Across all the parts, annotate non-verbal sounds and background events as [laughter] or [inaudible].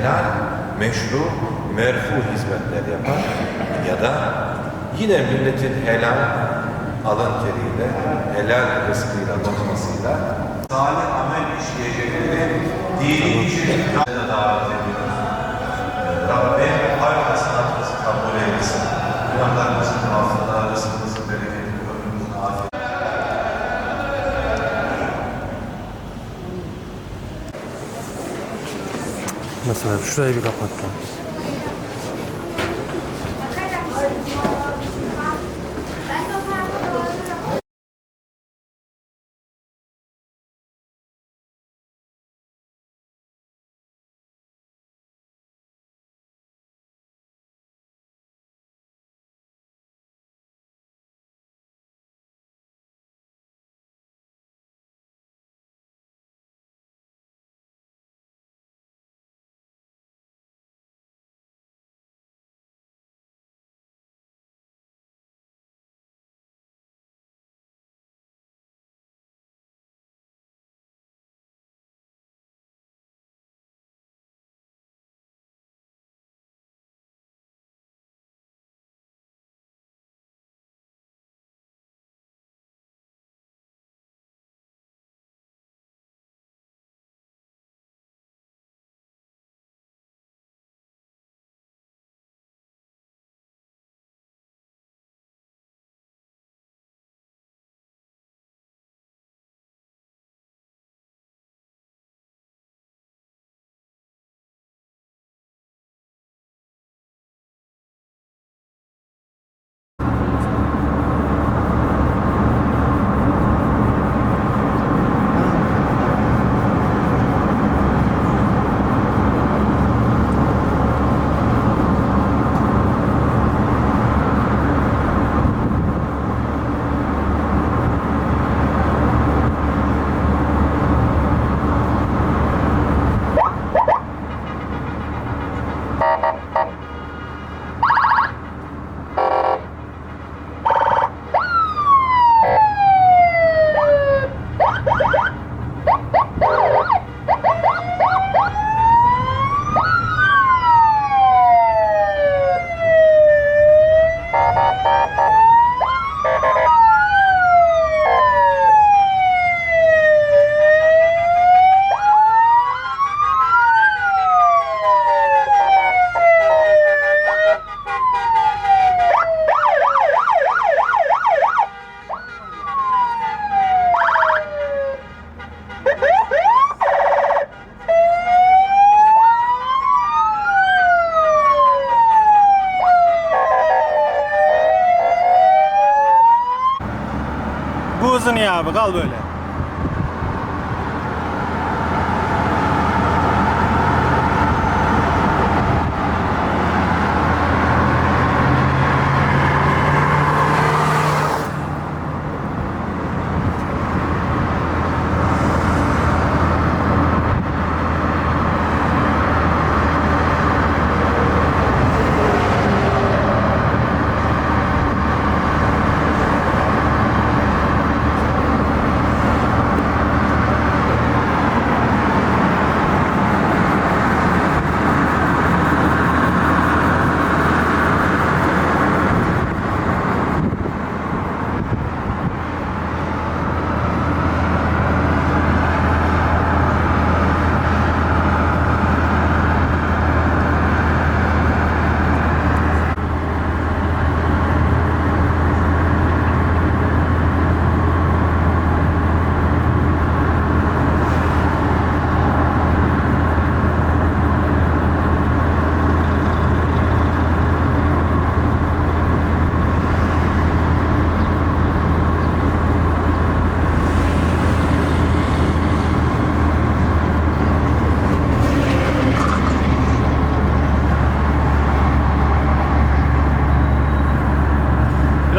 helal, meşru, merfu hizmetler yapar ya da yine milletin helal alın teriyle, helal rızkıyla, lokmasıyla salih amel işleyecekleri dini işe davet ediyoruz. Rabbim hayır hasenatımızı kabul eylesin. Günahlarımızın Mesela şurayı bir kapat ဘကောက်လွယ်လဲ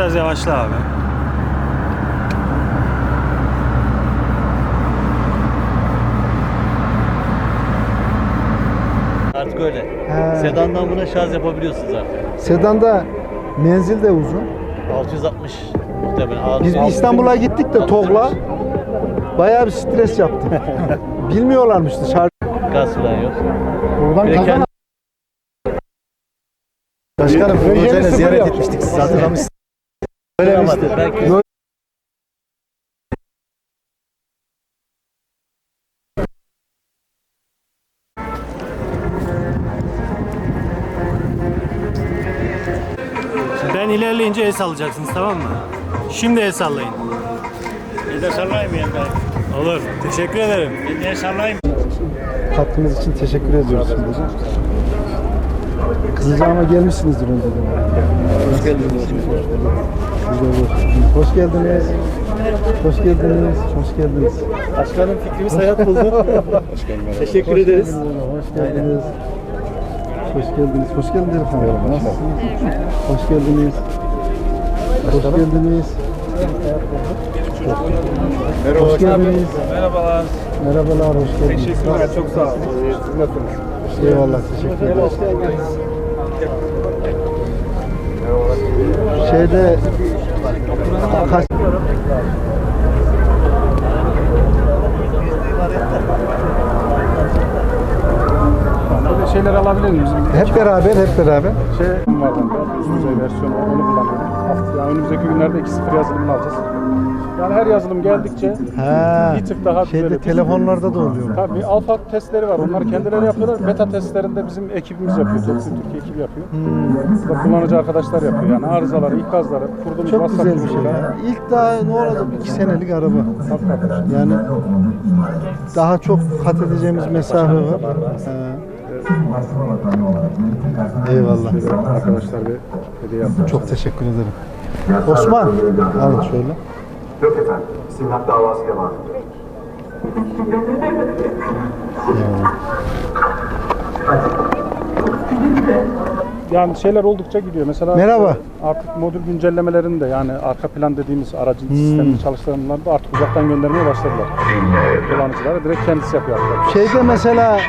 Biraz yavaşla abi. Artık öyle. He. Sedandan buna şarj yapabiliyorsunuz artık. Sedanda menzil de uzun. 660 muhtemelen. Altı- Biz bir altı- İstanbul'a gittik de TOG'la bayağı bir stres yaptık. [laughs] Bilmiyorlarmış dışarı. gaz falan yok. Buradan Bir de kazan. kendi- Başkanım sıfır ziyaret yap. etmiştik. Siz hatırlamışsınız. Belki Ben ilerleyince el sallayacaksınız tamam mı? Şimdi el sallayın. Bir de sallayayım yani. Olur. Teşekkür ederim. Bir de sallayayım. Katkınız için teşekkür ediyoruz şimdiden. Kızılcahamam'a gelmişsinizdir önceden. Hoş geldiniz. Hoş geldiniz. Hoş geldiniz. Hoş geldiniz. başkanım fikrimiz hayat buldu. [laughs] Teşekkür ederiz. Hoş geldiniz. Hoş geldiniz. Hoş geldiniz efendim. Nasılsınız? Hoş geldiniz. Hoş geldiniz. Hoş geldiniz. Merhabalar. Merhabalar, hoş geldiniz. Teşekkürler. Çok sağ olun. Siz nasılsınız? Eyvallah, teşekkür ederiz. Şeyde kaç şeyler alabilir miyim? Bizim hep beraber, hep beraber. şey versiyonu. Onu kullanıyorum. Yani önümüzdeki günlerde 2.0 yazılımını alacağız. Yani her yazılım geldikçe Ha. bir tık daha Şeyde düzeliyor. telefonlarda da oluyor. Tabii alfa testleri var. Onları kendileri yapıyorlar. Beta testlerinde bizim ekibimiz yapıyor. Toplu Türkiye ekibi yapıyor. Bu da kullanıcı arkadaşlar yapıyor. Yani arızaları, ikazları, kurduğumuz Çok WhatsApp güzel bir şey grubuyla- ya. İlk daha ne oldu? İki senelik araba. Tabii tabii. Yani daha çok kat edeceğimiz mesafe var. Eyvallah. Arkadaşlar bir hediye yaptım. Çok teşekkür ederim. Osman, alın şöyle. Yok efendim. İstimlak davası devam ediyor. Yani şeyler oldukça gidiyor. Mesela Merhaba. artık modül güncellemelerinde yani arka plan dediğimiz aracın Hmm. sistemini çalıştıranlar da artık uzaktan göndermeye başladılar. Kullanıcılara direkt kendisi yapıyor artık. Şeyde mesela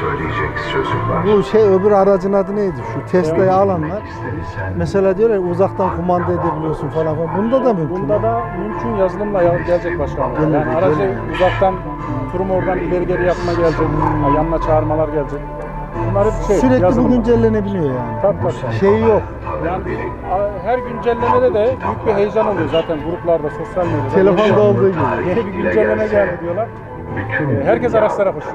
Söyleyecek sözüm var. bu şey öbür aracın adı neydi? Şu Tesla'yı alanlar. Mesela diyorlar uzaktan kumanda edebiliyorsun falan. falan. Bunda da mümkün. Bunda da mümkün yazılımla ya- gelecek başkanım. Gelir, Yani aracı gelir. uzaktan turum oradan ileri geri yapma gelecek. Yanına çağırmalar gelecek. Bunlar hep şey Sürekli bu yazılım. güncellenebiliyor yani. Tabii tabii. Şeyi yok. Yani her güncellemede de büyük bir heyecan oluyor zaten gruplarda, sosyal medyada. Telefonda olduğu gibi. Yeni bir güncelleme geldi diyorlar. Ee, Herkes araçlara koşuyor.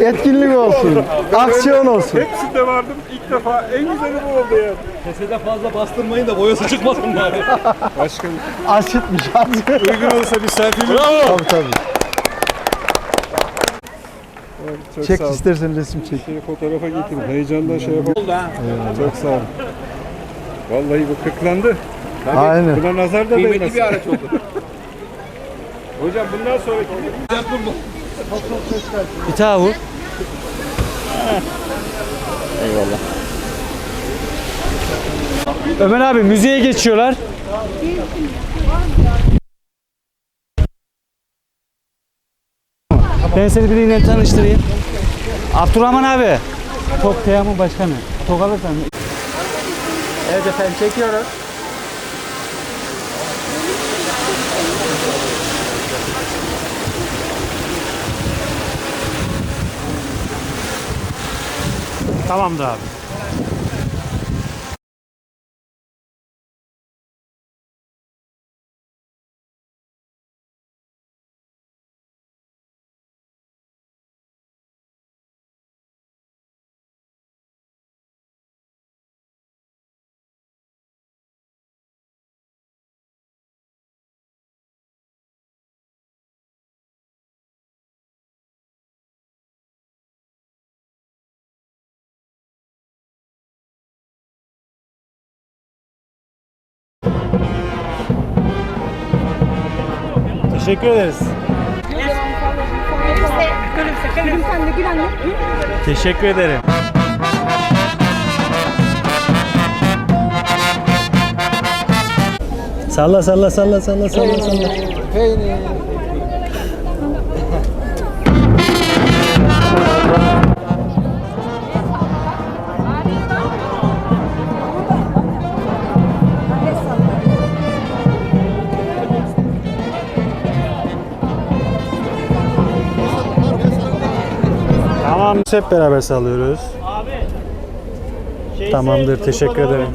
Etkinlik olsun. Aksiyon olsun. Hepsinde vardım. İlk defa en güzeli bu oldu ya. Kesede fazla bastırmayın da boyası çıkmasın bari. Başkanım Aşıtmış azıcık. uygun olsa bir selfie mi? Tabii tabii. Çok Çek sağ istersen resim çek. Seni fotoğrafa getirdim. Heyecandan şey yapalım. Çok sağ olun. Vallahi bu kırklandı. Aynen. Buna nazar da değmez. bir araç oldu. Hocam bundan sonraki Bir daha vur. [laughs] Eyvallah. Ömer abi müziğe geçiyorlar. Ben seni biriyle tanıştırayım. Abdurrahman abi. Tok Teyamu Başkanı. Tok alırsan. Evet efendim çekiyoruz. Tamamdır abi. Teşekkür ederiz. Teşekkür ederim. Salla salla salla salla salla salla. Tamam. Hep beraber sallıyoruz. Tamamdır. Teşekkür ederim.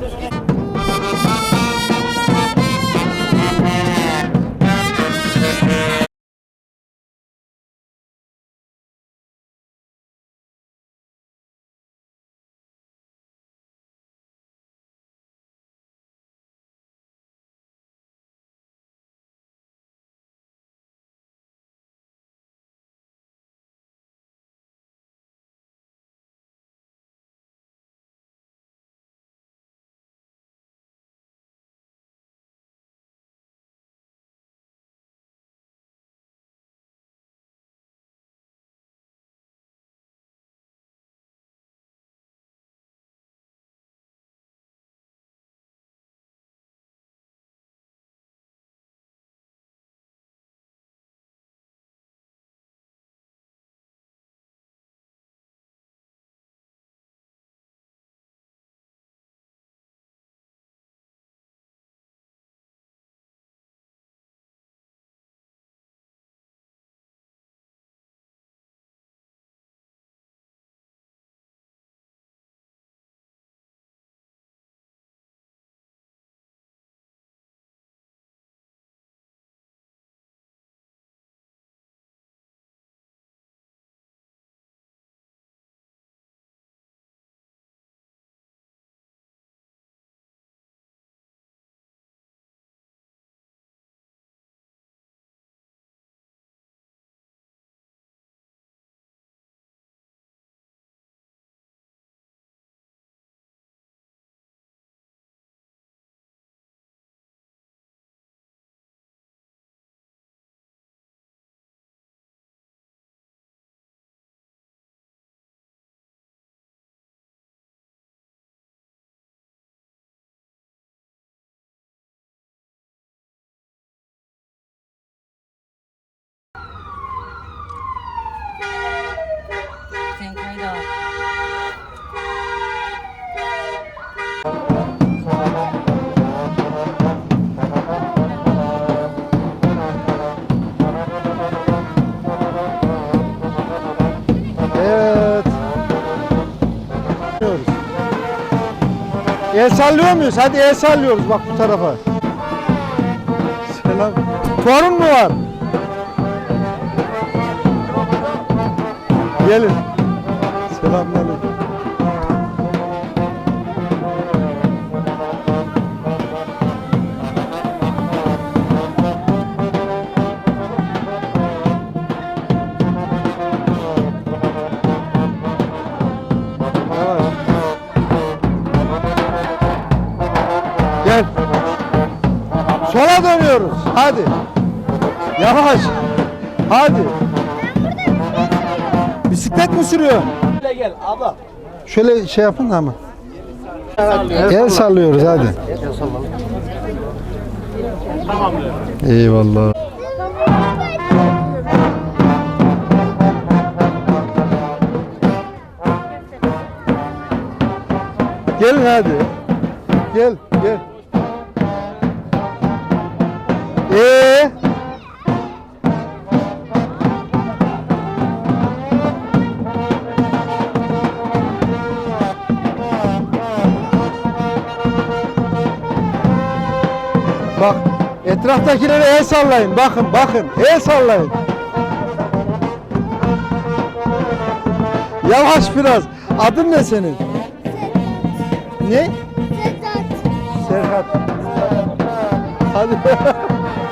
El sallıyor muyuz? Hadi el sallıyoruz bak bu tarafa. Selam. Torun mu var? Gelin. Selamünaleyküm. Sola dönüyoruz. Hadi. Yavaş. Hadi. Bisiklet mi sürüyor? Şöyle gel abla. Şöyle şey yapın ama. El sallıyoruz hadi. Eyvallah. Gelin hadi. Gel, gel. Ee? Bak, etraftakilere el sallayın. Bakın, bakın. El sallayın. Yavaş biraz. Adın ne senin? Ne? Serhat. Hadi. [laughs]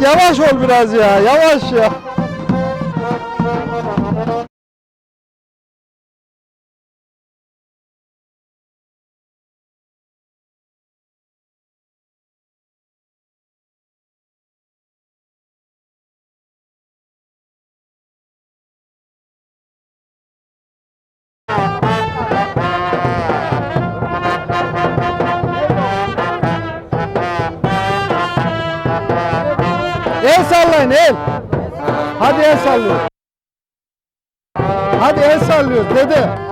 Yavaş ol biraz ya. Yavaş ya. Sallayın el. Hadi el sallıyor. Hadi el sallıyor dede.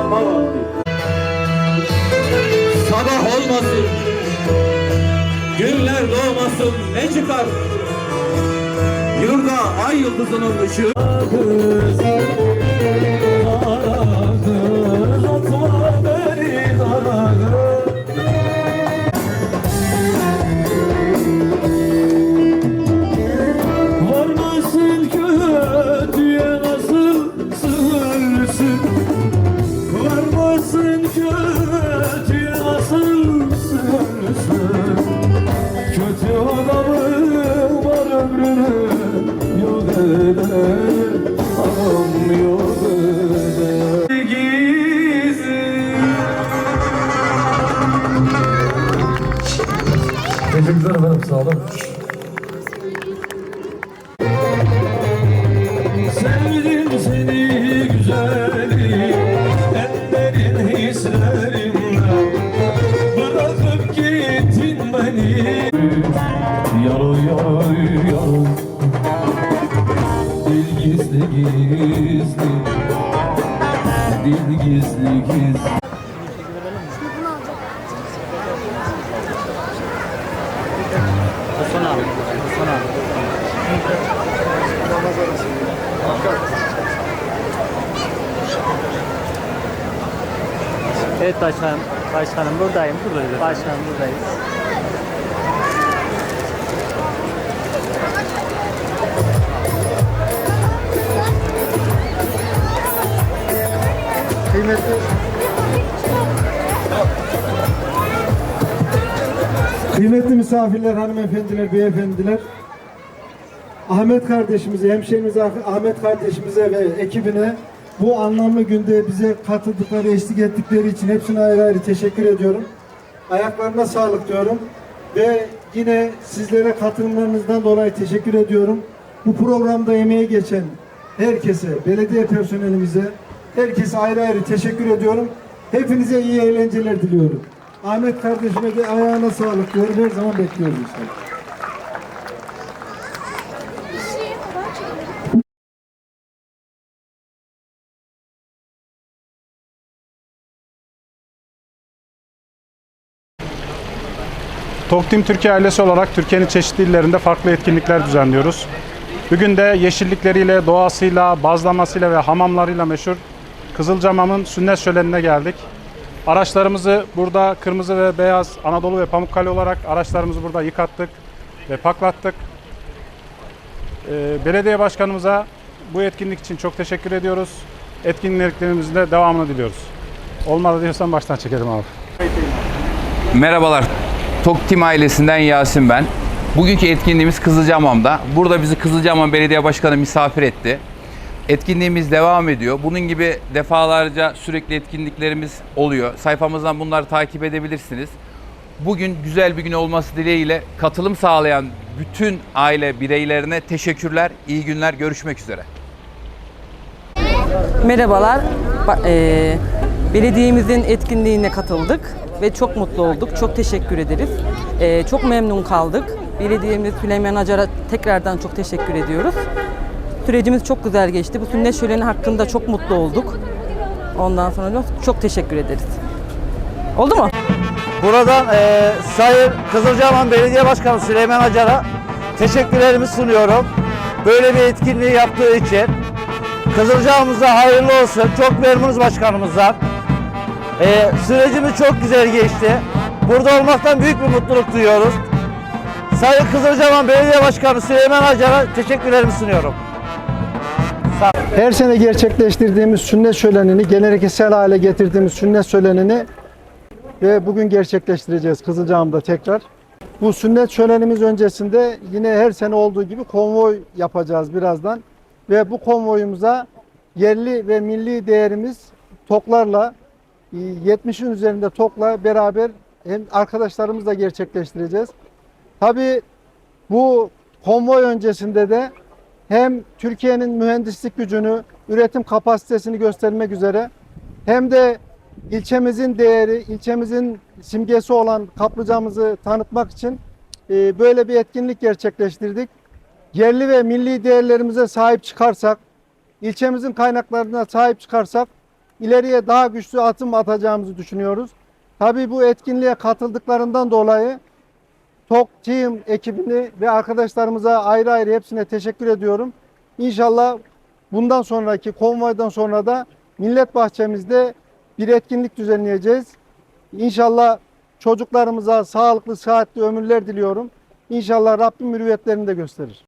Uyanma vakti Sabah olmasın. Günler doğmasın. Ne çıkar? Yurda ay yıldızının ışığı Evet başkanım. Başkanım buradayım. Buradayız. Başkanım buradayız. Kıymetli Kıymetli misafirler, hanımefendiler, beyefendiler. Ahmet kardeşimize, hemşehrimiz Ah- Ahmet kardeşimize ve ekibine bu anlamlı günde bize katıldıkları, eşlik ettikleri için hepsine ayrı ayrı teşekkür ediyorum. Ayaklarına sağlık diyorum. Ve yine sizlere katılımlarınızdan dolayı teşekkür ediyorum. Bu programda emeği geçen herkese, belediye personelimize, herkese ayrı ayrı teşekkür ediyorum. Hepinize iyi eğlenceler diliyorum. Ahmet kardeşime de ayağına sağlık diyorum. Her zaman bekliyoruz inşallah. Toktim Türkiye ailesi olarak Türkiye'nin çeşitli illerinde farklı etkinlikler düzenliyoruz. Bugün de yeşillikleriyle, doğasıyla, bazlamasıyla ve hamamlarıyla meşhur Kızılcamam'ın sünnet şölenine geldik. Araçlarımızı burada kırmızı ve beyaz Anadolu ve Pamukkale olarak araçlarımızı burada yıkattık ve paklattık. Ee, belediye başkanımıza bu etkinlik için çok teşekkür ediyoruz. Etkinliklerimizin de devamını diliyoruz. Olmadı diyorsan baştan çekelim abi. Merhabalar. Tok Team ailesinden Yasin ben. Bugünkü etkinliğimiz Kızılcahamam'da. Burada bizi Kızılcahamam Belediye Başkanı misafir etti. Etkinliğimiz devam ediyor. Bunun gibi defalarca sürekli etkinliklerimiz oluyor. Sayfamızdan bunları takip edebilirsiniz. Bugün güzel bir gün olması dileğiyle katılım sağlayan bütün aile bireylerine teşekkürler. İyi günler. Görüşmek üzere. Merhabalar. Belediyemizin etkinliğine katıldık ve çok mutlu olduk. Çok teşekkür ederiz. Eee, çok memnun kaldık. Belediyemiz Süleyman Acar'a tekrardan çok teşekkür ediyoruz. Sürecimiz çok güzel geçti. Bu sünnet şöleni hakkında çok mutlu olduk. Ondan sonra çok teşekkür ederiz. Oldu mu? Buradan eee Sayın Kızılcahamam Belediye Başkanı Süleyman Acar'a teşekkürlerimi sunuyorum. Böyle bir etkinliği yaptığı için. Kızılcahamam'ıza hayırlı olsun. Çok memnunuz başkanımızdan. Eee sürecimiz çok güzel geçti. Burada olmaktan büyük bir mutluluk duyuyoruz. Sayın Kızılcahamam Belediye Başkanı Süleyman Acar'a teşekkürlerimi sunuyorum. Her sene gerçekleştirdiğimiz sünnet şölenini, geleneksel hale getirdiğimiz sünnet şölenini ve bugün gerçekleştireceğiz Kızılcahamam'da tekrar. Bu sünnet şölenimiz öncesinde yine her sene olduğu gibi konvoy yapacağız birazdan. Ve bu konvoyumuza yerli ve milli değerimiz toklarla, 70'in üzerinde tokla beraber hem arkadaşlarımızla gerçekleştireceğiz. Tabii bu konvoy öncesinde de hem Türkiye'nin mühendislik gücünü, üretim kapasitesini göstermek üzere hem de ilçemizin değeri, ilçemizin simgesi olan kaplıcamızı tanıtmak için e, böyle bir etkinlik gerçekleştirdik. Yerli ve milli değerlerimize sahip çıkarsak, ilçemizin kaynaklarına sahip çıkarsak ileriye daha güçlü atım atacağımızı düşünüyoruz. Tabii bu etkinliğe katıldıklarından dolayı Tok Team ekibini ve arkadaşlarımıza ayrı ayrı hepsine teşekkür ediyorum. İnşallah bundan sonraki konvoydan sonra da Millet Bahçemizde bir etkinlik düzenleyeceğiz. İnşallah çocuklarımıza sağlıklı, sıhhatli ömürler diliyorum. İnşallah Rabbim mürüvvetlerini de gösterir.